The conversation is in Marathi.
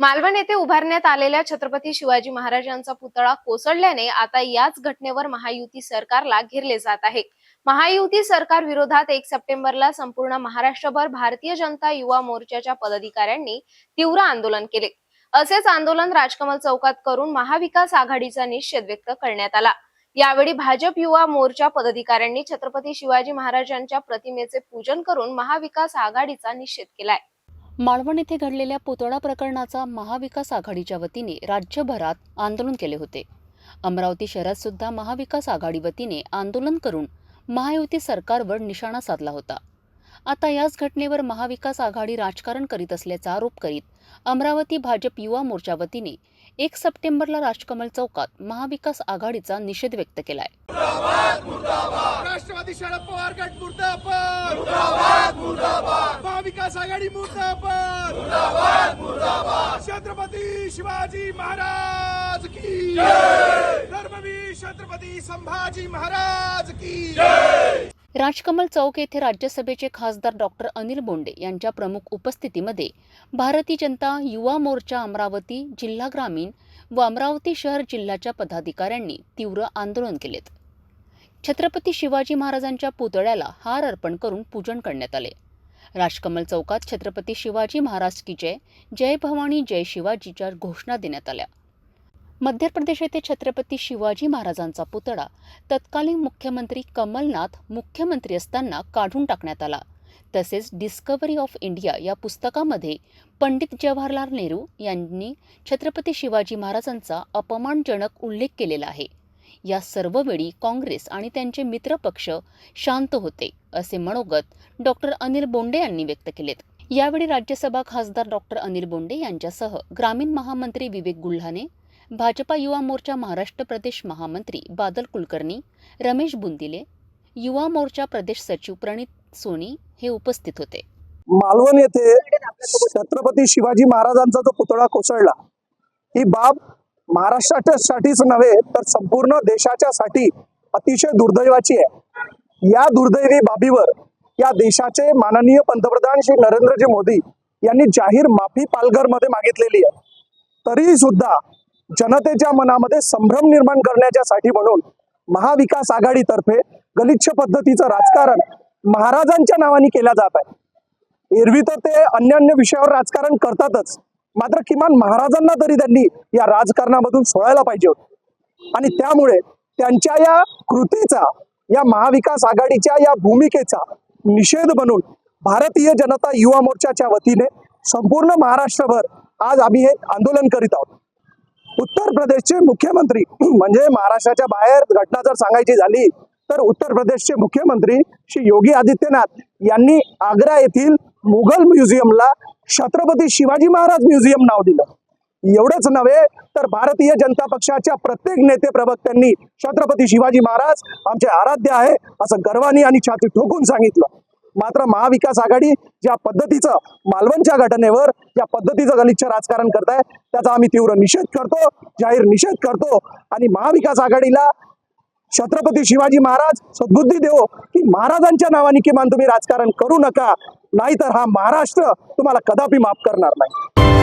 मालवण येथे उभारण्यात आलेल्या छत्रपती शिवाजी महाराजांचा पुतळा कोसळल्याने आता याच घटनेवर महायुती सरकारला घेरले जात आहे. महायुती सरकार विरोधात एक सप्टेंबरला संपूर्ण महाराष्ट्रभर भारतीय जनता युवा मोर्चाच्या पदाधिकाऱ्यांनी तीव्र आंदोलन केले. असेच आंदोलन राजकमल चौकात करून महाविकास आघाडीचा निषेध व्यक्त करण्यात आला. यावेळी भाजप युवा मोर्चा पदाधिकाऱ्यांनी छत्रपती शिवाजी महाराजांच्या प्रतिमेचे पूजन करून महाविकास आघाडीचा निषेध केलाय. मालवण येथे घडलेल्या पुतळा प्रकरणाचा महाविकास आघाडीच्या वतीने राज्यभरात आंदोलन केले होते. अमरावती शहरात सुद्धा महाविकास आघाडी वतीने आंदोलन करून महायुती सरकारवर निशाणा साधला होता. आता याच घटनेवर महाविकास आघाडी राजकारण करीत असल्याचा आरोप करीत अमरावती भाजप युवा मोर्चा वतीने एक सप्टेंबरला राजकमल चौकात महाविकास आघाडीचा निषेध व्यक्त केलाय. राष्ट्रवादी शरद पवार गट मुर्दाबाद. महाविकास आघाडी मुर्दाबाद. छत्रपती शिवाजी महाराज की धर्मवीर छत्रपती संभाजी महाराज की राजकमल चौक येथे राज्यसभेचे खासदार डॉक्टर अनिल बोंडे यांच्या प्रमुख उपस्थितीमध्ये भारतीय जनता युवा मोर्चा अमरावती जिल्हा ग्रामीण व अमरावती शहर जिल्ह्याच्या पदाधिकाऱ्यांनी तीव्र आंदोलन केलेत. छत्रपती शिवाजी महाराजांच्या पुतळ्याला हार अर्पण करून पूजन करण्यात आले. राजकमल चौकात छत्रपती शिवाजी महाराज की जय जय भवानी जय शिवाजीच्या घोषणा देण्यात आल्या. मध्य प्रदेश येथे छत्रपती शिवाजी महाराजांचा पुतळा. तत्कालीन मुख्यमंत्री कमलनाथ मुख्यमंत्री असताना काढून टाकण्यात आला. तसेच डिस्कवरी ऑफ इंडिया या पुस्तकामध्ये पंडित जवाहरलाल नेहरू यांनी छत्रपती शिवाजी महाराजांचा अपमानजनक उल्लेख केलेला आहे. या सर्व वेळी काँग्रेस आणि त्यांचे मित्रपक्ष शांत होते असे मनोगत डॉक्टर अनिल बोंडे यांनी व्यक्त केलेत. यावेळी राज्यसभा खासदार डॉक्टर अनिल बोंडे यांच्यासह ग्रामीण महामंत्री विवेक गुल्हाने भाजपा युवा मोर्चा महाराष्ट्र प्रदेश महामंत्री बादल कुलकर्णी रमेश बुंदिले युवा मोर्चा प्रदेश सचिव प्रणित सोनी हे उपस्थित होते. मालवण येथे छत्रपती शिवाजी महाराजांचा जो पुतळा कोसळला ही बाब महाराष्ट्रासाठीच नव्हे तर संपूर्ण देशाच्या साठी अतिशय दुर्दैवाची आहे. या दुर्दैवी बाबीवर या देशाचे माननीय पंतप्रधान श्री नरेंद्रजी मोदी यांनी जाहीर माफी पालघरमध्ये मागितलेली आहे. तरी सुद्धा जनतेच्या मनामध्ये संभ्रम निर्माण करण्याच्यासाठी म्हणून महाविकास आघाडीतर्फे गलिच्छ पद्धतीचं राजकारण महाराजांच्या नावाने केल्या जात आहे. एरवी तर ते अन्य अन्य विषयावर राजकारण करतातच मात्र किमान महाराजांना तरी त्यांनी या राजकारणामधून सोडायला पाहिजे होते. आणि त्यामुळे त्यांच्या या कृतीचा या महाविकास आघाडीच्या या भूमिकेचा निषेध म्हणून भारतीय जनता युवा मोर्चाच्या वतीने संपूर्ण महाराष्ट्रभर आज आम्ही हे आंदोलन करीत आहोत. उत्तर प्रदेशचे मुख्यमंत्री म्हणजे महाराष्ट्राच्या बाहेर घटना जर सांगायची झाली तर उत्तर प्रदेशचे मुख्यमंत्री श्री योगी आदित्यनाथ यांनी आग्रा येथील मुघल म्युझियमला छत्रपती शिवाजी महाराज म्युझियम नाव दिलं. एवढंच नव्हे तर भारतीय जनता पक्षाच्या प्रत्येक नेते प्रवक्त्यांनी छत्रपती शिवाजी महाराज आमचे आराध्य आहे असं गर्वानी आणि छाती ठोकून सांगितलं. मात्र महाविकास आघाडी ज्या पद्धतीचं मालवणच्या घटनेवर ज्या पद्धतीचं गलिच्छ राजकारण करताय त्याचा आम्ही तीव्र निषेध करतो जाहीर निषेध करतो. आणि महाविकास आघाडीला छत्रपती शिवाजी महाराज सद्बुद्धी देव की महाराजांच्या नावाने किमान तुम्ही राजकारण करू नका नाहीतर हा महाराष्ट्र तुम्हाला कदापि माफ करणार नाही.